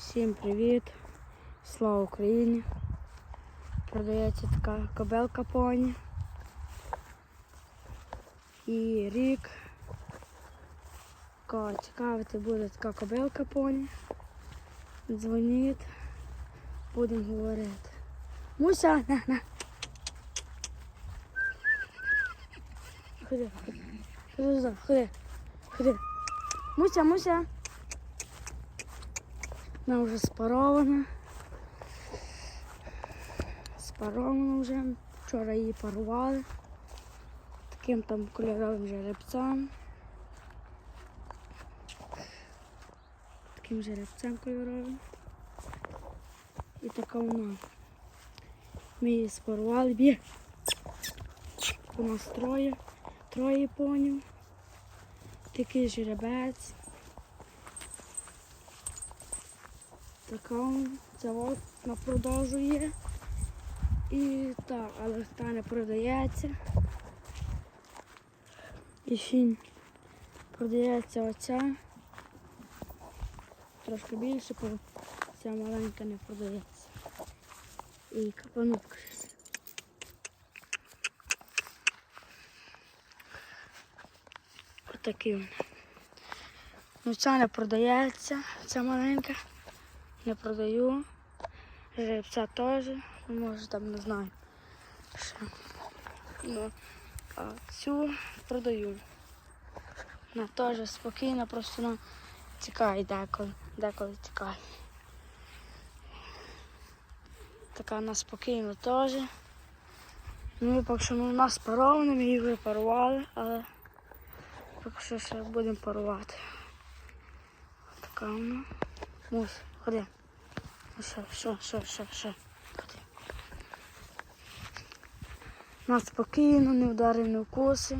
Всім привіт! Слава Україні! Продається така кобелка поні. І рік. Кого цікавити буде така кобелка поні. Дзвоніть, будемо говорити. Муся, на, на. Ходи, ходи. Ходи, ходи. Муся, Муся. Вона вже спарована. Спарована вже. Вчора її парували. Таким там кольоровим жеребцем. Таким жеребцем кольоровим. І така вона. Ми її спарували. Б'є. У нас троє. Троє понів. Такий жеребець. Така це от на продажу є. І так, але та не продається. І ще продається оця. Трошки більше, бо ця маленька не продається. І капанутка. Отакий він. Ну ця не продається, ця маленька. Не продаю. Жеребця теж. Ну, може там не знаю. Ще. Ну, а цю продаю. Вона теж спокійна, просто вона тікає деколи, деколи тікає. Така вона спокійна теж. Ну поки що ну, нас парована, ми її випарували, але поки що ще будемо парувати. Така вона. Мусь, ходи. Що, що, що, що, що. Ходи. Вона спокійно, не вдари, не вкуси.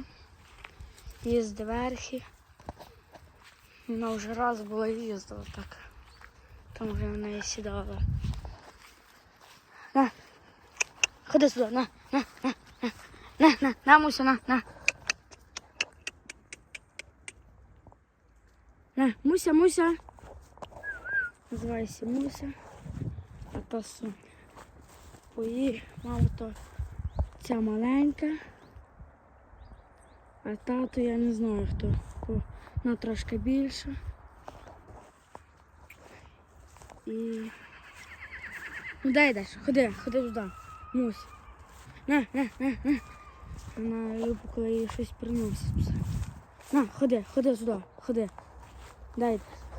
Їздить верхи. Вона вже раз була їздила так. Там вже вона і сідала. На. Ходи сюди, на, на, на, на, на, на, на, Муся, на, на. На, Муся, Муся. Називається Муся. А то. Бо її мама то ця маленька. А тато я не знаю хто. Вона трошки більша. І. Ну дай йдеш, ходи, ходи туди. Мусь. На, на, на, на. Вона любить, коли їй щось приносить. На, ходи, ходи сюди, ходи. Дай йдеш.